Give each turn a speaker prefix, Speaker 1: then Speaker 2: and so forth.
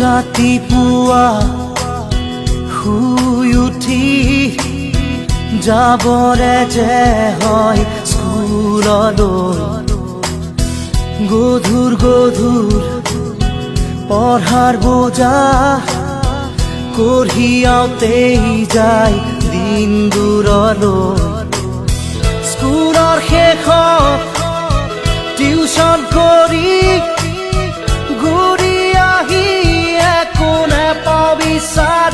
Speaker 1: ৰাতিপুৱা শুই উঠি যাবৰে যে হয় স্কুললৈ গধুৰ গধুৰ পঢ়াৰ বোজা কঢ়িয়াওঁতেই যায় দিন দূৰলৈ স্কুলৰ শেষত টিউচন কৰি I'll be.